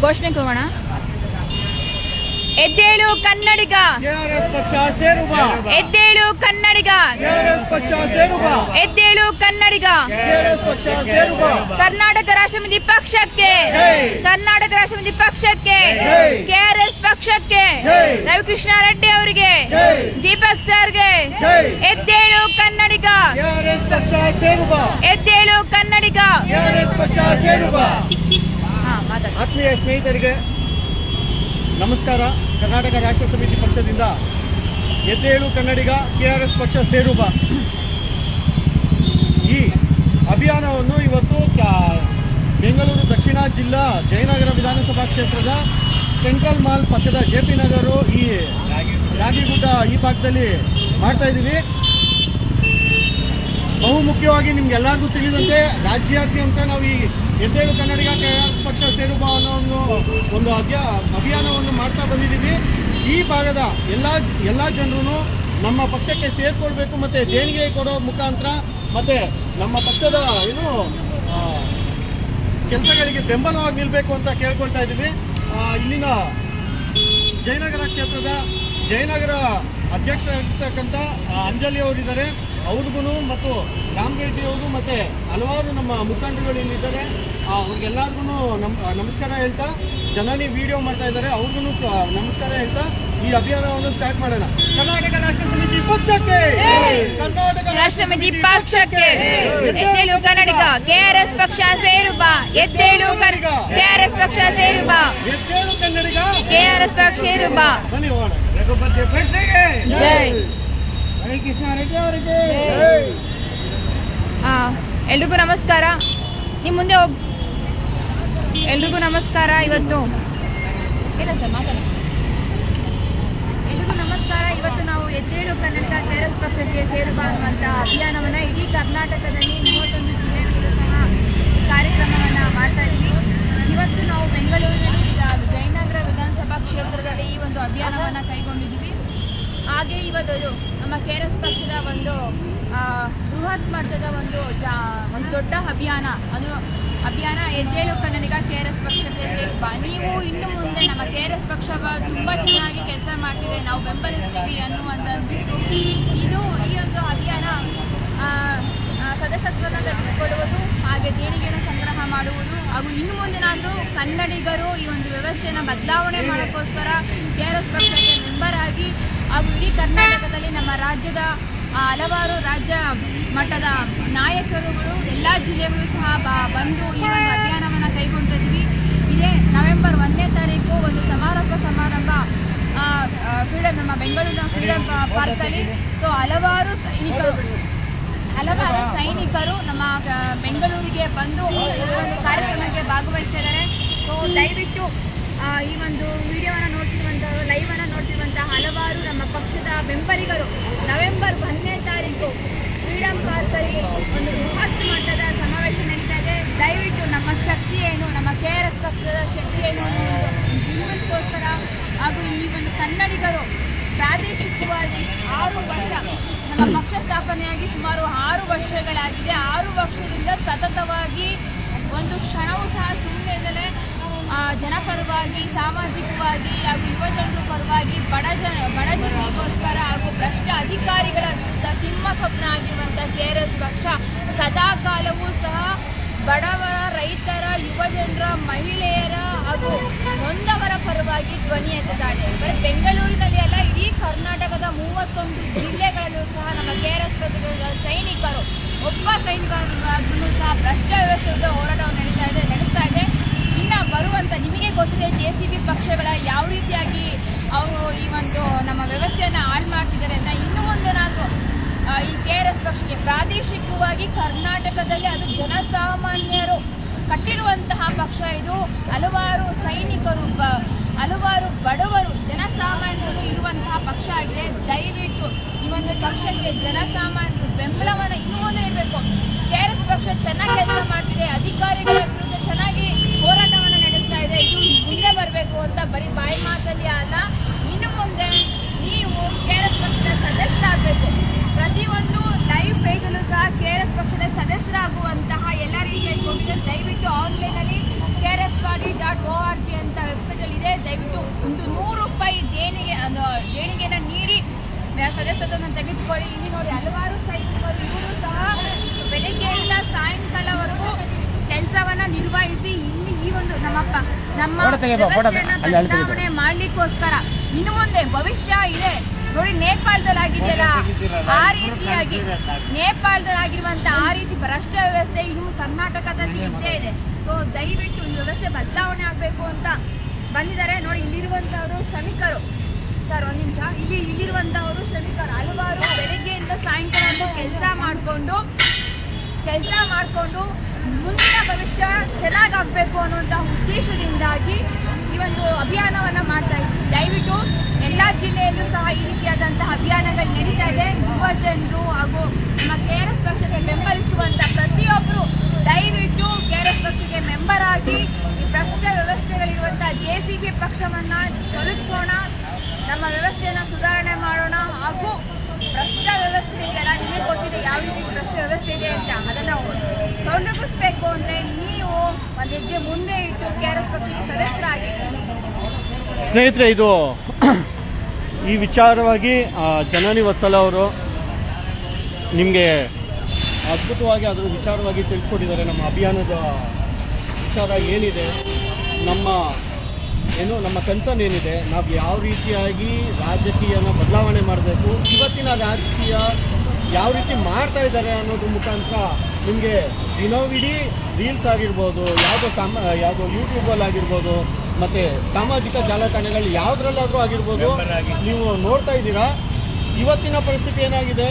ಘೋಷಣೆ ಹೋಗೋಣ ಎದ್ದೇಳು ಕನ್ನಡಿಗ. ಕೆಆರ್ಎಸ್ ಪಕ್ಷ ಸೇರುವ. ಎದ್ದೇಳು ಕನ್ನಡಿಗ. ಕೆಆರ್ಎಸ್ ಪಕ್ಷ ಸೇರುವ. ಎದ್ದೇಳು ಕನ್ನಡಿಗ. ಕೆಆರ್ಎಸ್ ಪಕ್ಷ ಸೇರುವ. ಕರ್ನಾಟಕ ರಾಷ್ಟ್ರಪತಿ ಪಕ್ಷಕ್ಕೆ. ಕರ್ನಾಟಕ ರಾಷ್ಟ್ರಪತಿ ಪಕ್ಷಕ್ಕೆ. ಕೆಆರ್ಎಸ್ ಪಕ್ಷಕ್ಕೆ. ರವಿಕೃಷ್ಣ ರೆಡ್ಡಿ ಅವರಿಗೆ. ದೀಪಕ್ ಸರ್ಗೆ. ಎದ್ದೇಳು ಕನ್ನಡಿಗ. ಕೆಆರ್ಎಸ್ ಪಕ್ಷ ಸೇರುವ. ಎದ್ದೇಳು ಕನ್ನಡಿಗ. ಪಕ್ಷ ಸೇರುವ. ಆತ್ಮೀಯ ಸ್ನೇಹಿತರಿಗೆ ನಮಸ್ಕಾರ. ಕರ್ನಾಟಕ ರಾಷ್ಟ್ರ ಸಮಿತಿ ಪಕ್ಷದಿಂದ ಎದ್ದೇಳು ಕನ್ನಡಿಗ ಕೆಆರ್ಎಸ್ ಪಕ್ಷ ಸೇರುವ ಈ ಅಭಿಯಾನವನ್ನು ಇವತ್ತು ಕ- ಬೆಂಗಳೂರು ದಕ್ಷಿಣ ಜಿಲ್ಲಾ ಜಯನಗರ ವಿಧಾನಸಭಾ ಕ್ಷೇತ್ರದ ಸೆಂಟ್ರಲ್ ಮಾಲ್ ಪಕ್ಕದ ಜೆ ಪಿ ನಗರು ಈ ರಾಗಿಗುಡ್ಡ ಈ ಭಾಗದಲ್ಲಿ ಮಾಡ್ತಾ ಇದ್ದೀವಿ. ಬಹು ಮುಖ್ಯವಾಗಿ ನಿಮ್ಗೆಲ್ಲರಿಗೂ ತಿಳಿದಂತೆ ರಾಜ್ಯಾದ್ಯಂತ ನಾವು ಈ ಎದ್ದೇಳು ಕನ್ನಡಿಗ ಪಕ್ಷ ಸೇರುವ ಅನ್ನೋ ಒಂದು ಅಧ್ಯ ಅಭಿಯಾನವನ್ನು ಮಾಡ್ತಾ ಬಂದಿದ್ದೀವಿ. ಈ ಭಾಗದ ಎಲ್ಲ ಎಲ್ಲ ಜನರು ನಮ್ಮ ಪಕ್ಷಕ್ಕೆ ಸೇರ್ಕೊಳ್ಬೇಕು ಮತ್ತೆ ದೇಣಿಗೆ ಕೊಡೋ ಮುಖಾಂತರ ಮತ್ತೆ ನಮ್ಮ ಪಕ್ಷದ ಏನು ಕೆಲಸಗಳಿಗೆ ಬೆಂಬಲವಾಗಿ ನಿಲ್ಲಬೇಕು ಅಂತ ಕೇಳ್ಕೊಳ್ತಾ ಇದ್ದೀವಿ. ಇಲ್ಲಿನ ಜಯನಗರ ಕ್ಷೇತ್ರದ ಜಯನಗರ ಅಧ್ಯಕ್ಷರಾಗಿರ್ತಕ್ಕಂಥ ಅಂಜಲಿ ಅವರಿದ್ದಾರೆ. ಅವ್ರಿಗೂ ಮತ್ತು ರಾಮ್ ರೆಡ್ಡಿ ಅವರು ಮತ್ತೆ ಹಲವಾರು ನಮ್ಮ ಮುಖಂಡರುಗಳು ಇಲ್ಲಿದ್ದಾರೆ. ಆ, ಅವ್ರಿಗೆಲ್ಲರಿಗೂ ನಮ್ ನಮಸ್ಕಾರ ಹೇಳ್ತಾ ಜನನಿ ವಿಡಿಯೋ ಮಾಡ್ತಾ ಇದ್ದಾರೆ. ಅವ್ರಿಗೂ ನಮಸ್ಕಾರ ಹೇಳ್ತಾ ಈ ಅಭಿಯಾನವನ್ನು ಸ್ಟಾರ್ಟ್ ಮಾಡೋಣ. ಕರ್ನಾಟಕ ರಾಷ್ಟ್ರ ಸಮಿತಿ ಪಕ್ಷಕ್ಕೆ! ಕರ್ನಾಟಕ ರಾಷ್ಟ್ರ ಸಮಿತಿ ಪಕ್ಷಕ್ಕೆ! ಎದ್ದೇಳು ಕನ್ನಡಿಗ ಕೆಆರ್ಎಸ್ ಪಕ್ಷ ಸೇರುವ! ಎದ್ದೇಳು ಕೆಆರ್ಎಸ್ ಪಕ್ಷ ಸೇರುವ! ಎದ್ದೇಳು ಕನ್ನಡಿಗ! ಕೆಆರ್ಎಸ್ ಪಕ್ಷ ಸೇರುವ! ಬನ್ನಿ ಹೋಗೋಣ. ಜೈ ಕೃಷ್ಣ ರೆಡ್ಡಿ ಅವರಿಗೆ ಆ, ಎಲ್ರಿಗೂ ನಮಸ್ಕಾರ. ನಿಮ್ಮ ಮುಂದೆ ಹೋಗ್ ಎಲ್ರಿಗೂ ನಮಸ್ಕಾರ ಇವತ್ತು. ಸರ್ ಎಲ್ರಿಗೂ ನಮಸ್ಕಾರ. ಇವತ್ತು ನಾವು ಎದ್ದೇಳು ಕನ್ನಡ ಟೆರಸ್ ಪಕ್ಷಕ್ಕೆ ಸೇರುವ ಅನ್ನುವಂಥ ಅಭಿಯಾನವನ್ನ ಇಡೀ ಕರ್ನಾಟಕದಲ್ಲಿ ಮೂವತ್ತೊಂದು ಜಿಲ್ಲೆಗಳಲ್ಲೂ ಸಹ ಈ ಕಾರ್ಯಕ್ರಮವನ್ನು ಮಾಡ್ತಾ ಇದ್ವಿ. ಇವತ್ತು ನಾವು ಬೆಂಗಳೂರಿನಲ್ಲಿ ಜಯನಗರ ವಿಧಾನಸಭಾ ಕ್ಷೇತ್ರದಲ್ಲಿ ಈ ಒಂದು ಅಭಿಯಾನವನ್ನ ಕೈಗೊಂಡಿದ್ದೀವಿ. ಹಾಗೆ ಇವತ್ತು ನಮ್ಮ ಕೆ ಆರ್ ಎಸ್ ಪಕ್ಷದ ಒಂದು ಬೃಹತ್ ಮಟ್ಟದ ಒಂದು ಒಂದು ದೊಡ್ಡ ಅಭಿಯಾನ. ಅದು ಅಭಿಯಾನ ಎದ್ದೇಳು ಕನ್ನಡಿಗ ಕೆ ಆರ್ ಎಸ್ ಪಕ್ಷಕ್ಕೆ ನೀವು ಇನ್ನು ಮುಂದೆ ನಮ್ಮ ಕೆ ಆರ್ ಎಸ್ ಪಕ್ಷ ತುಂಬ ಚೆನ್ನಾಗಿ ಕೆಲಸ ಮಾಡ್ತಿದೆ. ನಾವು ಬೆಂಬಲಿಸ್ತೀವಿ ಅನ್ನುವಂಥದ್ದು ಇದು ಈ ಒಂದು ಅಭಿಯಾನ ಸದಸ್ಯತ್ವನ ತೆಗೆದುಕೊಳ್ಳುವುದು ಹಾಗೆ ದೇಣಿಗೆಯನ್ನು ಸಂಗ್ರಹ ಮಾಡುವುದು. ಹಾಗೂ ಇನ್ನು ಮುಂದಿನಾದರೂ ಕನ್ನಡಿಗರು ಈ ಒಂದು ವ್ಯವಸ್ಥೆಯನ್ನು ಬದಲಾವಣೆ ಮಾಡೋಕ್ಕೋಸ್ಕರ ಕೆ ಆರ್ ಎಸ್ ಪಕ್ಷಕ್ಕೆ ಮೆಂಬರ್ ಆಗಿ ಹಾಗೂ ಇಡೀ ಕರ್ನಾಟಕದಲ್ಲಿ ನಮ್ಮ ರಾಜ್ಯದ ಹಲವಾರು ರಾಜ್ಯ ಮಟ್ಟದ ನಾಯಕರುಗಳು ಎಲ್ಲ ಜಿಲ್ಲೆಗಳು ಸಹ ಬಂದು ಈ ಒಂದು ಅಭಿಯಾನವನ್ನು ಕೈಗೊಂಡಿದ್ದೀವಿ. ಇದೇ ನವೆಂಬರ್ ಒಂದನೇ ತಾರೀಕು ಒಂದು ಸಮಾರೋಪ ಸಮಾರಂಭ ಫ್ರೀಡಮ್ ನಮ್ಮ ಬೆಂಗಳೂರಿನ ಫ್ರೀಡಮ್ ಪಾರ್ಕಲ್ಲಿ. ಸೊ ಹಲವಾರು ಸೈನಿಕರು ಹಲವಾರು ಸೈನಿಕರು ನಮ್ಮ ಬೆಂಗಳೂರಿಗೆ ಬಂದು ಒಂದು ಕಾರ್ಯಕ್ರಮಕ್ಕೆ ಭಾಗವಹಿಸಿದ್ದಾರೆ ಸೊ ದಯವಿಟ್ಟು ಈ ಒಂದು ವಿಡಿಯೋವನ್ನು ನೋಡ್ತಿರುವಂಥವ್ರು ಲೈವನ್ನು ನೋಡ್ತಿರುವಂಥ ಹಲವಾರು ನಮ್ಮ ಬೆಂಬಲಿಗರು ನವೆಂಬರ್ ಒಂದನೇ ತಾರೀಕು ಫ್ರೀಡಮ್ ಪಾರ್ಕಲ್ಲಿ ಒಂದು ಬೃಹತ್ ಮಟ್ಟದ ಸಮಾವೇಶ ನಡೀತಾ ಇದೆ. ದಯವಿಟ್ಟು ನಮ್ಮ ಶಕ್ತಿ ಏನು, ನಮ್ಮ ಕೆ ಆರ್ ಎಸ್ ಪಕ್ಷದ ಶಕ್ತಿ ಏನು ಅನ್ನೋ ಹಾಗೂ ಈ ಒಂದು ಕನ್ನಡಿಗರು ಪ್ರಾದೇಶಿಕವಾಗಿ ಆರು ವರ್ಷ ನಮ್ಮ ಪಕ್ಷ ಸ್ಥಾಪನೆಯಾಗಿ ಸುಮಾರು ಆರು ವರ್ಷಗಳಾಗಿದೆ. ಆರು ವರ್ಷದಿಂದ ಸತತವಾಗಿ ಒಂದು ಕ್ಷಣವೂ ಸಹ ಸುಮ್ಮನೆ ಜನಪರವಾಗಿ ಸಾಮಾಜಿಕವಾಗಿ ಹಾಗೂ ಯುವಜನರ ಪರವಾಗಿ ಬಡ ಜನ, ಬಡ ಜನರಿಗೋಸ್ಕರ ಹಾಗೂ ಭ್ರಷ್ಟ ಅಧಿಕಾರಿಗಳ ವಿರುದ್ಧ ಸಿಂಹ ಸ್ವಪ್ನ ಆಗಿರುವಂಥ ಕೆ ಆರ್ ಎಸ್ ಪಕ್ಷ ಸದಾ ಕಾಲವೂ ಸಹ ಬಡವರ, ರೈತರ ಯುವಜನರ ಮಹಿಳೆಯರ ಹಾಗೂ ನೊಂದವರ ಪರವಾಗಿ ಧ್ವನಿ ಎತ್ತಿದ್ದಾರೆ ಬರೀ ಬೆಂಗಳೂರಿನಲ್ಲಿ ಅಲ್ಲ, ಇಡೀ ಕರ್ನಾಟಕದ ಮೂವತ್ತೊಂದು ಜಿಲ್ಲೆಗಳಲ್ಲೂ ಸಹ ನಮ್ಮ ಕೆ ಆರ್ ಎಸ್ ಸೈನಿಕರು, ಒಬ್ಬ ಸೈನಿಕರಾದ್ರೂ ಸಹ ಭ್ರಷ್ಟ ವ್ಯವಸ್ಥೆ ಹೋರಾಟವನ್ನು ನಡೀತಾ ಇದೆ, ನಡೆಸ್ತಾ ಇದೆ. ಬರುವಂಥ ನಿಮಗೆ ಗೊತ್ತಿದೆ ಜೆ ಸಿ ಬಿ ಪಕ್ಷಗಳ ಯಾವ ರೀತಿಯಾಗಿ ಅವರು ಈ ಒಂದು ನಮ್ಮ ವ್ಯವಸ್ಥೆಯನ್ನು ಹಾಳು ಮಾಡ್ತಿದ್ದಾರೆ ಅಂತ ಇನ್ನೂ ಆ, ಈ ಕೆ ಆರ್ ಎಸ್ ಪಕ್ಷಕ್ಕೆ ಪ್ರಾದೇಶಿಕವಾಗಿ ಕರ್ನಾಟಕದಲ್ಲಿ ಅದು ಜನಸಾಮಾನ್ಯರು ಕಟ್ಟಿರುವಂತಹ ಪಕ್ಷ ಇದು. ಹಲವಾರು ಸೈನಿಕರು ಹಲವಾರು ಬಡವರು ಜನಸಾಮಾನ್ಯರು ಇರುವಂತಹ ಪಕ್ಷ ಆಗಿದೆ. ದಯವಿಟ್ಟು ಈ ಒಂದು ಪಕ್ಷಕ್ಕೆ ಜನಸಾಮಾನ್ಯರು ಬೆಂಬಲವನ್ನು ಇನ್ನೂ ಮುಂದೆ ನೀಡಬೇಕು ಕೆ ಆರ್ ಎಸ್ ಪಕ್ಷ ಚೆನ್ನಾಗಿ ಕೆಲಸ ಮಾಡ್ತಿದೆ ಅಧಿಕಾರಿಗಳ ವಿರುದ್ಧ ಚೆನ್ನಾಗಿ ಹೋರಾಟವನ್ನು ನಡೆಸ್ತಾ ಇದೆ ಇದು ಮುಂದೆ ಬರಬೇಕು ಅಂತ ಬರೀ ಬಾಯಿ ಮಾತಲ್ಲಿ ಅಲ್ಲ, ಇನ್ನು ಮುಂದೆ ನೀವು ಕೆ ಆರ್ ಎಸ್ ಪಕ್ಷದ ಸದಸ್ಯರಾಗಬೇಕು. ಪ್ರತಿಯೊಂದು ಲೈವ್ ಪೇಜಲ್ಲೂ ಸಹ ಕೆ ಆರ್ ಎಸ್ ಪಕ್ಷದ ಸದಸ್ಯರಾಗುವಂತಹ ಎಲ್ಲ ರೀತಿಯ ಕೊಟ್ಟಿದೆ ದಯವಿಟ್ಟು ಆನ್ಲೈನಲ್ಲಿ K R S party dot O R G ಅಂತ ಇದೆ. ದಯವಿಟ್ಟು ಒಂದು ನೂರು ರೂಪಾಯಿ ದೇಣಿಗೆ ದೇಣಿಗೆನ ನೀಡಿ ಸದಸ್ಯತ್ವವನ್ನು ತೆಗೆದುಕೊಳ್ಳಿ. ಇಲ್ಲಿ ನೋಡಿ ಹಲವಾರು ಸೈನಿಕರು ಇವರು ಸಹ ಬೆಳಗ್ಗೆಯಿಂದ ಸಾಯಂಕಾಲವರೆಗೂ ಕೆಲಸವನ್ನು ನಿರ್ವಹಿಸಿ ಇಲ್ಲಿ ಈ ಒಂದು ನಮ್ಮ ಪ- ನಮ್ಮ ಬದಲಾವಣೆ ಮಾಡ್ಲಿಕ್ಕೋಸ್ಕರ ಇನ್ನು ಮುಂದೆ ಭವಿಷ್ಯ ಇದೆ. ನೋಡಿ ನೇಪಾಳದಲ್ಲಿ ಆಗಿದೆಯಲ್ಲ ಆ ರೀತಿಯಾಗಿ ನೇಪಾಳದಲ್ಲಿ ಆಗಿರುವಂತ ಆ ರೀತಿ ಭ್ರಷ್ಟ ವ್ಯವಸ್ಥೆ ಇನ್ನು ಕರ್ನಾಟಕದಲ್ಲಿ ಇದ್ದೇ ಇದೆ. ಸೊ ದಯವಿಟ್ಟು ಈ ವ್ಯವಸ್ಥೆ ಬದಲಾವಣೆ ಆಗಬೇಕು ಅಂತ ಬಂದಿದ್ದಾರೆ. ನೋಡಿ ಇಲ್ಲಿರುವಂತವರು ಶ್ರಮಿಕರು. ಸರ್ ಒಂದ್ ನಿಮಿಷ. ಇಲ್ಲಿ ಇಲ್ಲಿರುವಂತವರು ಶ್ರಮಿಕರು. ಹಲವಾರು ಬೆಳಿಗ್ಗೆಯಿಂದ ಸಾಯಂಕಾಲ ಕೆಲಸ ಮಾಡಿಕೊಂಡು ಕೆಲಸ ಮಾಡಿಕೊಂಡು ಮುಂದಿನ ಭವಿಷ್ಯ ಚೆನ್ನಾಗಾಗಬೇಕು ಅನ್ನುವಂತಹ ಉದ್ದೇಶದಿಂದಾಗಿ ಈ ಒಂದು ಅಭಿಯಾನವನ್ನ ಮಾಡ್ತಾ ಇದ್ವಿ. ದಯವಿಟ್ಟು ಎಲ್ಲ ಜಿಲ್ಲೆಯಲ್ಲೂ ಸಹ ಈ ರೀತಿಯಾದಂತಹ ಅಭಿಯಾನಗಳು ನಡೀತಾ ಇದೆ. ಯುವ ಜನರು ಹಾಗೂ ನಮ್ಮ ಕೆ ಆರ್ ಎಸ್ ಪಕ್ಷಕ್ಕೆ ಬೆಂಬಲಿಸುವಂತ ಪ್ರತಿಯೊಬ್ಬರು ದಯವಿಟ್ಟು ಕೆ ಆರ್ ಎಸ್ ಪಕ್ಷಕ್ಕೆ ಮೆಂಬರ್ ಆಗಿ ಈ ಪ್ರಸ್ತುತ ವ್ಯವಸ್ಥೆಗಳಿರುವಂತಹ ಜೆ ಸಿ ಬಿ ಪಕ್ಷವನ್ನು ತೊಲಗಿಸೋಣ ನಮ್ಮ ವ್ಯವಸ್ಥೆಯನ್ನು ಸುಧಾರಣೆ ಮಾಡೋಣ ಹಾಗೂ ಭ್ರಷ್ಟ ವ್ಯವಸ್ಥೆ ಇದೆಯಲ್ಲ ನಿಮಗೆ ಗೊತ್ತಿದೆ ಯಾವ ರೀತಿ ಭ್ರಷ್ಟ ವ್ಯವಸ್ಥೆ ಇದೆ ಅಂತ ಅದನ್ನ ತೊಲಗಿಸ್ಬೇಕು ಅಂದ್ರೆ ನೀವು ಒಂದು ಹೆಜ್ಜೆ ಮುಂದೆ ಇಟ್ಟು ಕೆ ಆರ್ ಎಸ್ ಪಕ್ಷಕ್ಕೆ ಸದಸ್ಯರಾಗಿ. ಸ್ನೇಹಿತರೆ, ಇದು ಈ ವಿಚಾರವಾಗಿ ಜನನಿ ವತ್ಸಲ ಅವರು ನಿಮಗೆ ಅದ್ಭುತವಾಗಿ ಅದರ ವಿಚಾರವಾಗಿ ತಿಳಿಸ್ಕೊಟ್ಟಿದ್ದಾರೆ. ನಮ್ಮ ಅಭಿಯಾನದ ವಿಚಾರ ಏನಿದೆ, ನಮ್ಮ ಏನು ನಮ್ಮ ಕನ್ಸರ್ನ್ ಏನಿದೆ ನಾವು ಯಾವ ರೀತಿಯಾಗಿ ರಾಜಕೀಯನ ಬದಲಾವಣೆ ಮಾಡಬೇಕು ಇವತ್ತಿನ ರಾಜಕೀಯ ಯಾವ ರೀತಿ ಮಾಡ್ತಾ ಇದ್ದಾರೆ ಅನ್ನೋದ್ರ ಮುಖಾಂತರ ನಿಮಗೆ ದಿನವಿಡೀ ರೀಲ್ಸ್ ಆಗಿರ್ಬೋದು ಯಾವುದೋ ಸಾಮ ಯಾವುದೋ ಯೂಟ್ಯೂಬಲ್ಲಿ ಆಗಿರ್ಬೋದು ಮತ್ತು ಸಾಮಾಜಿಕ ಜಾಲತಾಣಗಳು ಯಾವುದ್ರಲ್ಲಾದರೂ ಆಗಿರ್ಬೋದು ನೀವು ನೋಡ್ತಾ ಇದ್ದೀರಾ? ಇವತ್ತಿನ ಪರಿಸ್ಥಿತಿ ಏನಾಗಿದೆ?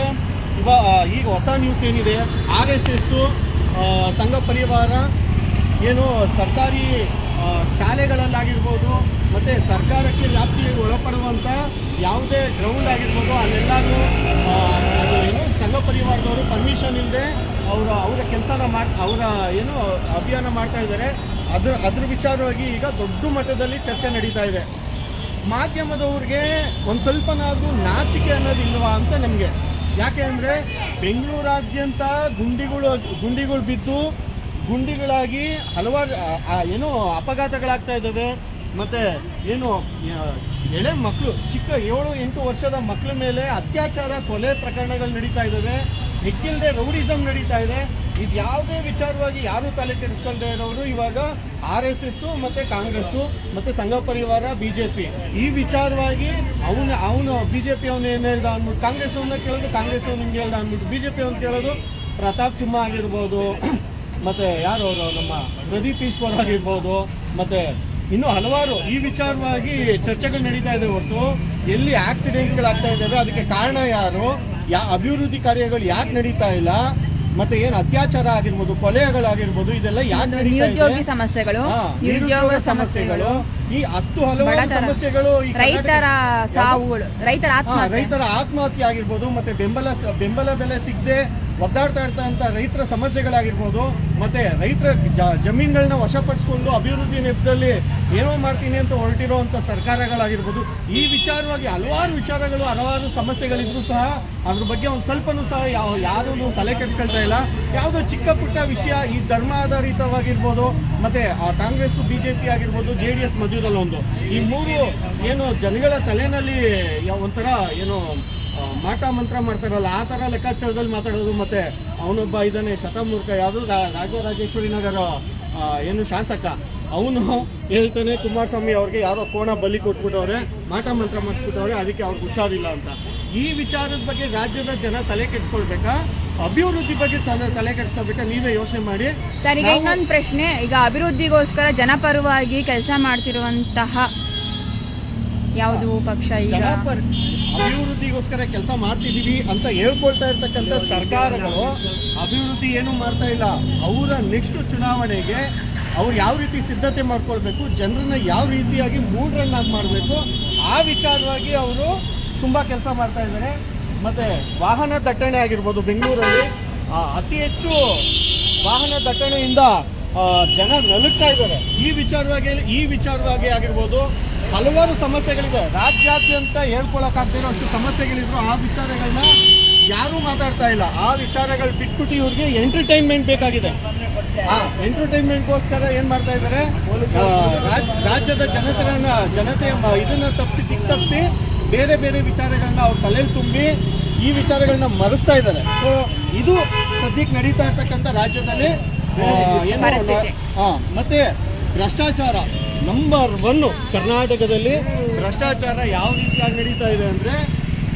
ಇವ ಈಗ ಹೊಸ ನ್ಯೂಸ್ ಏನಿದೆ? ಆರ್ ಎಸ್ ಎಸ್ಸು ಸಂಘ ಪರಿವಾರ ಏನು ಸರ್ಕಾರಿ ಶಾಲೆಗಳಲ್ಲಾಗಿರ್ಬೋದು, ಮತ್ತು ಸರ್ಕಾರಕ್ಕೆ ವ್ಯಾಪ್ತಿಗೆ ಒಳಪಡುವಂಥ ಯಾವುದೇ ಗ್ರೌಂಡ್ ಆಗಿರ್ಬೋದು ಅಲ್ಲೆಲ್ಲರೂ ಏನು, ಸಂಘ ಪರಿವಾರದವರು ಪರ್ಮಿಷನ್ ಇಲ್ಲದೆ ಅವರು, ಅವರ ಕೆಲಸನ ಮಾಡಿ, ಅವರ ಏನು ಅಭಿಯಾನ ಮಾಡ್ತಾ ಇದ್ದಾರೆ. ಅದ್ರ ಅದ್ರ ವಿಚಾರವಾಗಿ ಈಗ ದೊಡ್ಡ ಮಟ್ಟದಲ್ಲಿ ಚರ್ಚೆ ನಡೀತಾ ಇದೆ. ಮಾಧ್ಯಮದವ್ರಿಗೆ ಒಂದು ಸ್ವಲ್ಪನಾದರೂ ನಾಚಿಕೆ ಅನ್ನೋದು ಇಲ್ವಾ ಅಂತ ನಮಗೆ. ಯಾಕೆ ಅಂದರೆ, ಬೆಂಗಳೂರಾದ್ಯಂತ ಗುಂಡಿಗಳು ಗುಂಡಿಗಳು ಬಿದ್ದು ಗುಂಡಿಗಳಾಗಿ ಹಲವಾರು ಏನು ಅಪಘಾತಗಳಾಗ್ತಾ ಇದ್ದಾವೆ. ಮತ್ತೆ ಏನು ಎಳೆ ಮಕ್ಕಳು ಚಿಕ್ಕ ಏಳು, ಎಂಟು ವರ್ಷದ ಮಕ್ಕಳ ಮೇಲೆ ಅತ್ಯಾಚಾರ, ಕೊಲೆ ಪ್ರಕರಣಗಳು ನಡೀತಾ ಇದ್ದಾವೆ. ಹೆಕ್ಕಿಲ್ಲದೆ ರೌಡಿಸಮ್ ನಡೀತಾ ಇದೆ. ಇದು ಯಾವುದೇ ವಿಚಾರವಾಗಿ ಯಾರು ತಲೆ ಕೆಡಿಸ್ಕೊಳ್ದೇ ಇರೋರು ಇವಾಗ ಆರ್ ಎಸ್ ಎಸ್ ಮತ್ತೆ ಕಾಂಗ್ರೆಸ್ ಮತ್ತೆ ಸಂಘ ಪರಿವಾರ ಬಿಜೆಪಿ ಈ ವಿಚಾರವಾಗಿ ಅವನು ಅವನು ಬಿಜೆಪಿ ಅವನು ಏನು ಹೇಳ್ದ ಅಂದ್ಬಿಟ್ಟು, ಕಾಂಗ್ರೆಸ್ ಅವನ್ನ ಕೇಳೋದು, ಕಾಂಗ್ರೆಸ್ ಅವ್ನು ಹಿಂಗೆ ಹೇಳ್ದ ಅಂದ್ಬಿಟ್ಟು ಬಿಜೆಪಿ ಅವ್ನು ಕೇಳೋದು ಪ್ರತಾಪ್ ಸಿಂಹ ಆಗಿರ್ಬೋದು. ಮತ್ತೆ ಯಾರು ಅವರು? ನಮ್ಮ ಪ್ರದೀಪ್ ಈಶ್ವರ್ ಆಗಿರ್ಬೋದು. ಮತ್ತೆ ಇನ್ನು ಹಲವಾರು ಈ ವಿಚಾರವಾಗಿ ಚರ್ಚೆಗಳು ನಡೀತಾ ಇದೆ ಹೊರತು. ಎಲ್ಲಿ ಆಕ್ಸಿಡೆಂಟ್ಗಳಾಗ್ತಾ ಇದ್ದಾವೆ ಅದಕ್ಕೆ ಕಾರಣ ಯಾರು? ಯಾ ಅಭಿವೃದ್ಧಿ ಕಾರ್ಯಗಳು ಯಾಕೆ ನಡೀತಾ ಇಲ್ಲ? ಮತ್ತೆ ಏನ್ ಅತ್ಯಾಚಾರ ಆಗಿರ್ಬೋದು ಕೊಲೆಗಳಾಗಿರ್ಬೋದು ಇದೆಲ್ಲ ಯಾಕೆ ನಿರುದ್ಯೋಗಿ ಸಮಸ್ಯೆಗಳು ನಿರುದ್ಯೋಗ ಸಮಸ್ಯೆಗಳು ಈ ಹತ್ತು ಹಲವಾರು ಸಮಸ್ಯೆಗಳು ರೈತರ ಸಾವುಗಳು ರೈತರ ರೈತರ ಆತ್ಮಹತ್ಯೆ ಆಗಿರ್ಬೋದು ಮತ್ತೆ ಬೆಂಬಲ ಬೆಂಬಲ ಬೆಲೆ ಸಿಗದೆ ಒದ್ದಾಡ್ತಾ ಅಂತ ರೈತರ ಸಮಸ್ಯೆಗಳಾಗಿರ್ಬೋದು, ಮತ್ತೆ ರೈತರ ಜ- ಜಮೀನುಗಳನ್ನ ವಶಪಡಿಸ್ಕೊಂಡು ಅಭಿವೃದ್ಧಿ ನೆಪದಲ್ಲಿ ಏನೋ ಮಾಡ್ತೀನಿ ಅಂತ ಹೊರಟಿರೋವಂಥ ಸರ್ಕಾರಗಳಾಗಿರ್ಬೋದು, ಈ ವಿಚಾರವಾಗಿ ಹಲವಾರು ವಿಚಾರಗಳು, ಹಲವಾರು ಸಮಸ್ಯೆಗಳಿದ್ರು ಸಹ ಅದ್ರ ಬಗ್ಗೆ ಒಂದು ಸ್ವಲ್ಪನೂ ಸಹ ಯಾವ, ಯಾರೂ ತಲೆ ಕೆಡಿಸ್ಕೊಳ್ತಾ ಇಲ್ಲ. ಯಾವುದೋ ಚಿಕ್ಕ ಪುಟ್ಟ ವಿಷಯ ಈ ಧರ್ಮ ಆಧಾರಿತವಾಗಿರ್ಬೋದು, ಮತ್ತೆ ಆ ಕಾಂಗ್ರೆಸ್ ಪಿ ಆಗಿರ್ಬೋದು, ಜೆ ಡಿ ಎಸ್ ಮಧ್ಯದಲ್ಲೊಂದು ಈ ಮೂರು ಏನು ಜನಗಳ ತಲೆಯಲ್ಲಿ ಒಂಥರ ಏನು ಮಾಟ ಮಂತ್ರ ಮಾಡ್ತಾರಲ್ಲ ಆ ಥರ ಲೆಕ್ಕಾಚಾರದಲ್ಲಿ ಮಾತಾಡೋದು ಮತ್ತೆ ಅವನೊಬ್ಬ ಇದ್ದಾನೆ ಶತಮೂರ್ಖ ಯಾವುದು ರಾಜರಾಜೇಶ್ವರಿ ನಗರ ಏನು ಶಾಸಕ ಅವನು ಹೇಳ್ತಾನೆ ಕುಮಾರಸ್ವಾಮಿ ಅವ್ರಿಗೆ ಯಾರೋ ಕೋಣ ಬಲಿ ಕೊಟ್ಬಿಟ್ಟವ್ರೆ ಮಾಟ ಮಂತ್ರ ಮಾಡಿಸ್ಬಿಟ್ಟವ್ರೆ ಅದಕ್ಕೆ ಅವ್ರಿಗೆ ಹುಷಾರಿಲ್ಲ ಅಂತ. ಈ ವಿಚಾರದ ಬಗ್ಗೆ ರಾಜ್ಯದ ಜನ ತಲೆ ಕೆಡಿಸ್ಕೊಳ್ಬೇಕಾ? ಅಭಿವೃದ್ಧಿ ಬಗ್ಗೆ ತಲೆ- ಕೆಡಿಸ್ಕೊಳ್ಬೇಕಾ? ನೀವೇ ಯೋಚನೆ ಮಾಡಿ. ಸರ್ ಈಗ ಇನ್ನೊಂದು ಪ್ರಶ್ನೆ ಈಗ ಅಭಿವೃದ್ಧಿಗೋಸ್ಕರ ಜನಪರವಾಗಿ ಕೆಲಸ ಮಾಡ್ತಿರುವಂತಹ ಯಾವುದು ಪಕ್ಷ ಈಗ? ಅಭಿವೃದ್ಧಿಗೋಸ್ಕರ ಕೆಲಸ ಮಾಡ್ತಿದೀವಿ ಅಂತ ಹೇಳ್ಕೊಳ್ತಾ ಇರ್ತಕ್ಕಂಥ ಸರ್ಕಾರಗಳು ಅಭಿವೃದ್ಧಿ ಏನು ಮಾಡ್ತಾ ಇಲ್ಲ. ಅವರ ನೆಕ್ಸ್ಟ್ ಚುನಾವಣೆಗೆ ಅವ್ರು ಯಾವ ರೀತಿ ಸಿದ್ಧತೆ ಮಾಡ್ಕೊಳ್ಬೇಕು, ಜನರನ್ನ ಯಾವ ರೀತಿಯಾಗಿ ಮೂಡ್ರನ್ನಾಗಿ ಮಾಡಬೇಕು, ಆ ವಿಚಾರವಾಗಿ ಅವರು ತುಂಬಾ ಕೆಲಸ ಮಾಡ್ತಾ ಇದ್ದಾರೆ. ಮತ್ತೆ ವಾಹನ ದಟ್ಟಣೆ ಆಗಿರ್ಬೋದು ಬೆಂಗಳೂರಲ್ಲಿ ಅತಿ ಹೆಚ್ಚು ವಾಹನ ದಟ್ಟಣೆಯಿಂದ ಜನ ನಲುಗ್ತಾ ಇದ್ದಾರೆ. ಈ ವಿಚಾರವಾಗಿ ಈ ವಿಚಾರವಾಗಿ ಆಗಿರ್ಬೋದು ಹಲವಾರು ಸಮಸ್ಯೆಗಳಿದೆ. ರಾಜ್ಯಾದ್ಯಂತ ಹೇಳ್ಕೊಳಕ್ಕಾಗ್ದಿರೋ ಅಷ್ಟು ಸಮಸ್ಯೆಗಳಿದ್ರು. ಆ ವಿಚಾರಗಳನ್ನ ಯಾರೂ ಮಾತಾಡ್ತಾ ಇಲ್ಲ. ಆ ವಿಚಾರಗಳು ಬಿಟ್ಬಿಟ್ಟು ಇವ್ರಿಗೆ ಎಂಟರ್ಟೈನ್ಮೆಂಟ್ ಬೇಕಾಗಿದೆ. ಎಂಟರ್ಟೈನ್ಮೆಂಟ್ಗೋಸ್ಕರ ಏನ್ ಮಾಡ್ತಾ ಇದ್ದಾರೆ ರಾಜ್- ರಾಜ್ಯದ ಜನತೆಗಳನ್ನ ಜನತೆ ಮ- ಇದನ್ನ ತಪ್ಪಿಸಿ ದಿಕ್ ತಪ್ಪಿಸಿ ಬೇರೆ ಬೇರೆ ವಿಚಾರಗಳನ್ನ ಅವ್ರ ತಲೆಯಲ್ಲಿ ತುಂಬಿ ಈ ವಿಚಾರಗಳನ್ನ ಮರೆಸ್ತಾ ಇದ್ದಾರೆ ಸೊ ಇದು ಸದ್ಯಕ್ಕೆ ನಡೀತಾ ಇರ್ತಕ್ಕಂಥ ರಾಜ್ಯದಲ್ಲಿ ಏನು ಮತ್ತೆ ಭ್ರಷ್ಟಾಚಾರ ನಂಬರ್ ಒನ್ನು ಕರ್ನಾಟಕದಲ್ಲಿ. ಭ್ರಷ್ಟಾಚಾರ ಯಾವ ರೀತಿಯಾಗಿ ನಡೀತಾ ಇದೆ ಅಂದರೆ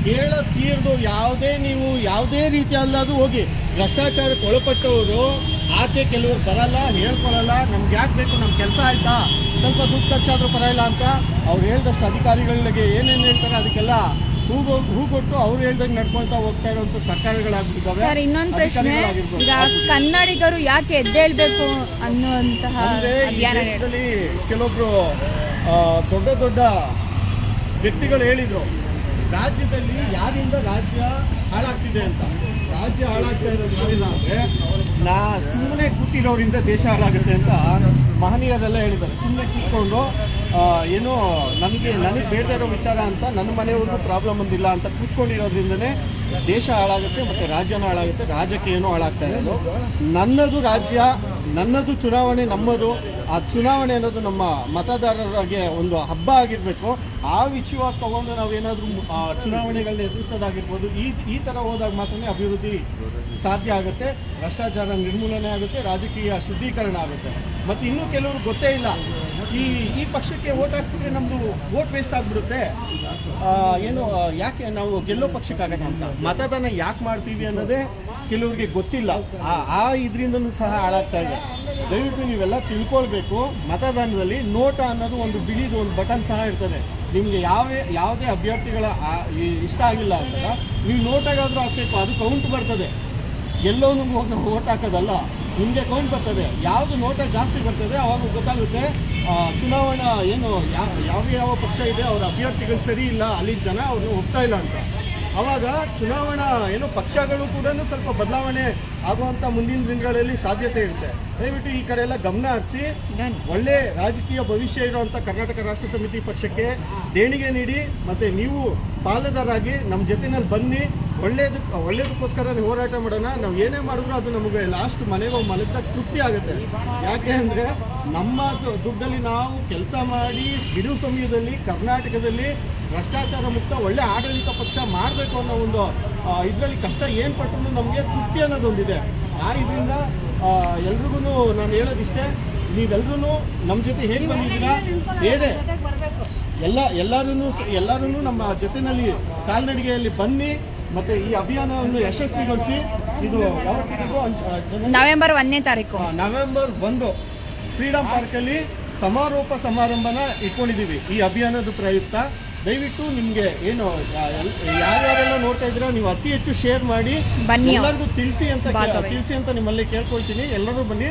ಕೇಳ ತೀರ್ದು ಯಾವುದೇ ನೀವು ಯಾವುದೇ ರೀತಿಯಲ್ಲಾದರೂ ಹೋಗಿ ಭ್ರಷ್ಟಾಚಾರಕ್ಕೆ ಒಳಪಟ್ಟವರು, ಆಚೆ ಕೆಲವರು ಬರಲ್ಲ ಹೇಳ್ಕೊಳಲ್ಲ ನಮ್ಗೆ ಯಾಕೆ ಬೇಕು ನಮ್ಮ ಕೆಲಸ ಆಯ್ತಾ? ಸ್ವಲ್ಪ ದುಡ್ಡು ಖರ್ಚಾದರೂ ಪರವಾಗಿಲ್ಲ ಅಂತ ಅವ್ರು ಹೇಳಿದಷ್ಟು ಅಧಿಕಾರಿಗಳಿಗೆ ಏನೇನು ಹೇಳ್ತಾರೆ ಅದಕ್ಕೆಲ್ಲ ಹೂಗೊ ಕೊಟ್ಟು ಅವ್ರು ಹೇಳ್ದಂಗೆ ನಡ್ಕೊಳ್ತಾ ಹೋಗ್ತಾ ಇರುವಂತ ಸರ್ಕಾರಗಳಾಗ್ಬಿಟ್ಟಿದ್ದಾವೆ. ಸರ್ ಇನ್ನೊಂದು ಪ್ರಶ್ನೆ ಈಗ ಕನ್ನಡಿಗರು ಯಾಕೆ ಎದ್ದೇಳ್ಬೇಕು ಅನ್ನುವಂತಹ ಅಂದ್ರೆ ಈ ಅಭಿಯಾನ ದೇಶದಲ್ಲಿ ಕೆಲವೊಬ್ರು ಆ, ದೊಡ್ಡ ದೊಡ್ಡ ವ್ಯಕ್ತಿಗಳು ಹೇಳಿದ್ರು ರಾಜ್ಯದಲ್ಲಿ ಯಾರಿಂದ ರಾಜ್ಯ ಹಾಳಾಗ್ತಿದೆ ಅಂತ. ರಾಜ್ಯ ಹಾಳಾಗ್ತಾ ಇರೋದು ಯಾರಿಲ್ಲ ಅಂದ್ರೆ ನಾ ಸುಮ್ಮನೆ ಕೂತಿರೋರಿಂದ ದೇಶ ಹಾಳಾಗುತ್ತೆ ಅಂತ ಮಹನೀಯರೆಲ್ಲ ಹೇಳಿದ್ದಾರೆ. ಸುಮ್ಮನೆ ಕೂತ್ಕೊಂಡು ಏನೋ ನನಗೆ ನನಗೆ ಬೇಡದೇ ಇರೋ ವಿಚಾರ ಅಂತ ನನ್ನ ಮನೆಯವ್ರಿಗೂ ಪ್ರಾಬ್ಲಮ್ ಒಂದಿಲ್ಲ ಅಂತ ಕೂತ್ಕೊಂಡಿರೋದ್ರಿಂದನೇ ದೇಶ ಹಾಳಾಗುತ್ತೆ ಮತ್ತು ರಾಜ್ಯನೂ ಹಾಳಾಗುತ್ತೆ, ರಾಜಕೀಯನೂ ಹಾಳಾಗ್ತಾ ಇರೋದು. ನನ್ನದು ರಾಜ್ಯ, ನನ್ನದು ಚುನಾವಣೆ, ನಮ್ಮದು. ಆ ಚುನಾವಣೆ ಅನ್ನೋದು ನಮ್ಮ ಮತದಾರರಿಗೆ ಒಂದು ಹಬ್ಬ ಆಗಿರಬೇಕು. ಆ ವಿಷಯವಾಗಿ ತಗೊಂಡು ನಾವೇನಾದರೂ ಚುನಾವಣೆಗಳನ್ನ ಎದುರಿಸೋದಾಗಿರ್ಬೋದು, ಈ ಈ ಥರ ಹೋದಾಗ ಮಾತ್ರನೇ ಅಭಿವೃದ್ಧಿ ಸಾಧ್ಯ ಆಗುತ್ತೆ. ಭ್ರಷ್ಟಾಚಾರ ನಿರ್ಮೂಲನೆ ಆಗುತ್ತೆ, ರಾಜಕೀಯ ಶುದ್ಧೀಕರಣ ಆಗುತ್ತೆ. ಮತ್ತು ಇನ್ನೂ ಕೆಲವರು ಗೊತ್ತೇ ಇಲ್ಲ. ಈ ಈ ಪಕ್ಷಕ್ಕೆ ಓಟ್ ಹಾಕಿದ್ರೆ ನಮ್ಮದು ವೋಟ್ ವೇಸ್ಟ್ ಆಗಿಬಿಡುತ್ತೆ. ಏನು ಯಾಕೆ ನಾವು ಗೆಲ್ಲೋ ಪಕ್ಷಕ್ಕಾಗತ್ತೆ ಅಂತ? ಮತದಾನ ಯಾಕೆ ಮಾಡ್ತೀವಿ ಅನ್ನೋದೇ ಕೆಲವರಿಗೆ ಗೊತ್ತಿಲ್ಲ. ಆ ಆ ಇದರಿಂದನೂ ಸಹ ಹಾಳಾಗ್ತಾ ಇದೆ. ದಯವಿಟ್ಟು ನೀವೆಲ್ಲ ತಿಳ್ಕೊಳ್ಬೇಕು, ಮತದಾನದಲ್ಲಿ ನೋಟ ಅನ್ನೋದು ಒಂದು ಬಿಳಿದು ಒಂದು ಬಟನ್ ಸಹ ಇರ್ತದೆ. ನಿಮಗೆ ಯಾವ, ಯಾವುದೇ ಅಭ್ಯರ್ಥಿಗಳ ಇಷ್ಟ ಆಗಿಲ್ಲ ಅಂದಾಗ ನೀವು ನೋಟಾಗಾದ್ರೂ ಹಾಕ್ಬೇಕು, ಅದು ಕೌಂಟ್ ಬರ್ತದೆ. ಎಲ್ಲವನ್ನೂ ಹೋಗಿ ಓಟ್ ಹಾಕೋದಲ್ಲ. ನಿಮಗೆ ಕೌಂಟ್ ಬರ್ತದೆ. ಯಾವುದು ನೋಟ ಜಾಸ್ತಿ ಬರ್ತದೆ ಅವಾಗ ಗೊತ್ತಾಗುತ್ತೆ ಚುನಾವಣಾ ಏನು ಯಾವ ಯಾವ ಪಕ್ಷ ಇದೆ ಅವರ ಅಭ್ಯರ್ಥಿಗಳು ಸರಿ ಇಲ್ಲ ಅಲ್ಲಿ ಜನ ಅವ್ರನ್ನ ಹೋಗ್ತಾ ಇಲ್ಲ ಅಂತ. ಅವಾಗ ಚುನಾವಣಾ ಏನು ಪಕ್ಷಗಳು ಕೂಡ ಸ್ವಲ್ಪ ಬದಲಾವಣೆ ಆಗುವಂತ ಮುಂದಿನ ದಿನಗಳಲ್ಲಿ ಸಾಧ್ಯತೆ ಇರುತ್ತೆ. ದಯವಿಟ್ಟು ಈ ಕಡೆ ಎಲ್ಲ ಗಮನ ಹರಿಸಿ. ಒಳ್ಳೆ ರಾಜಕೀಯ ಭವಿಷ್ಯ ಇರುವಂತ ಕರ್ನಾಟಕ ರಾಷ್ಟ್ರ ಸಮಿತಿ ಪಕ್ಷಕ್ಕೆ ದೇಣಿಗೆ ನೀಡಿ ಮತ್ತೆ ನೀವು ಪಾಲುದಾರಾಗಿ ನಮ್ಮ ಜೊತೆನಲ್ಲಿ ಬನ್ನಿ. ಒಳ್ಳೇದು ಒಳ್ಳೇದಕ್ಕೋಸ್ಕರ ನೀವು ಹೋರಾಟ ಮಾಡೋಣ. ನಾವು ಏನೇ ಮಾಡಿದ್ರು ಅದು ನಮಗೆ ಲಾಸ್ಟ್ ಮನೆಗೆ ಹೋಗಿ ಮಲಗಿದಾಗ ತೃಪ್ತಿ ಆಗುತ್ತೆ. ಯಾಕೆ ಅಂದರೆ ನಮ್ಮ ದುಡ್ಡಲ್ಲಿ ನಾವು ಕೆಲಸ ಮಾಡಿ ಬಿಡುವು ಸಮಯದಲ್ಲಿ, ಕರ್ನಾಟಕದಲ್ಲಿ ಭ್ರಷ್ಟಾಚಾರ ಮುಕ್ತ ಒಳ್ಳೆ ಆಡಳಿತ ಪಕ್ಷ ಮಾಡಬೇಕು ಅನ್ನೋ ಒಂದು ಇದರಲ್ಲಿ ಕಷ್ಟ ಏನು ಪಟ್ಟರು ನಮಗೆ ತೃಪ್ತಿ ಅನ್ನೋದೊಂದಿದೆ. ಆ, ಇದರಿಂದ ಎಲ್ರಿಗೂ ನಾನು ಹೇಳೋದಿಷ್ಟೇ ನೀವೆಲ್ಲರೂ ನಮ್ಮ ಜೊತೆ ಹೇಗೆ ಬಂದಿದ್ದೀರ? ಬೇರೆ ಎಲ್ಲ ಎಲ್ಲರೂ ಎಲ್ಲರೂ ನಮ್ಮ ಜೊತೆಯಲ್ಲಿ ಕಾಲ್ನಡಿಗೆಯಲ್ಲಿ ಬನ್ನಿ. ಮತ್ತೆ ಈ ಅಭಿಯಾನವನ್ನು ಯಶಸ್ವಿಗೊಳಿಸಿ ಇದು ನವೆಂಬರ್ ಒಂದನೇ ತಾರೀಕು. ನವೆಂಬರ್ ಒಂದು ಫ್ರೀಡಂ ಪಾರ್ಕಲ್ಲಿ ಸಮಾರೋಪ ಸಮಾರಂಭನ ಇಟ್ಕೊಂಡಿದೀವಿ ಈ ಅಭಿಯಾನದ ಪ್ರಯುಕ್ತ. ದಯವಿಟ್ಟು ನಿಮ್ಗೆ ಏನು ಯಾರ್ಯಾರೆಲ್ಲ ನೋಡ್ತಾ ಇದ್ದೀರಾ ನೀವು ಅತಿ ಹೆಚ್ಚು ಶೇರ್ ಮಾಡಿ. ಎಲ್ಲರಿಗೂ ತಿಳಿಸಿ ಅಂತ ತಿಳಿಸಿ ಅಂತ ನಿಮ್ಮಲ್ಲಿ ಕೇಳ್ಕೊಳ್ತೀನಿ. ಎಲ್ಲರೂ ಬನ್ನಿ.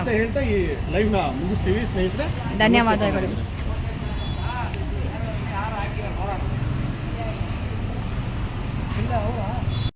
ಅಂತ ಹೇಳ್ತಾ ಈ ಲೈವ್ನ ಮುಗಿಸ್ತೀವಿ ಸ್ನೇಹಿತರೆ. ಧನ್ಯವಾದಗಳು.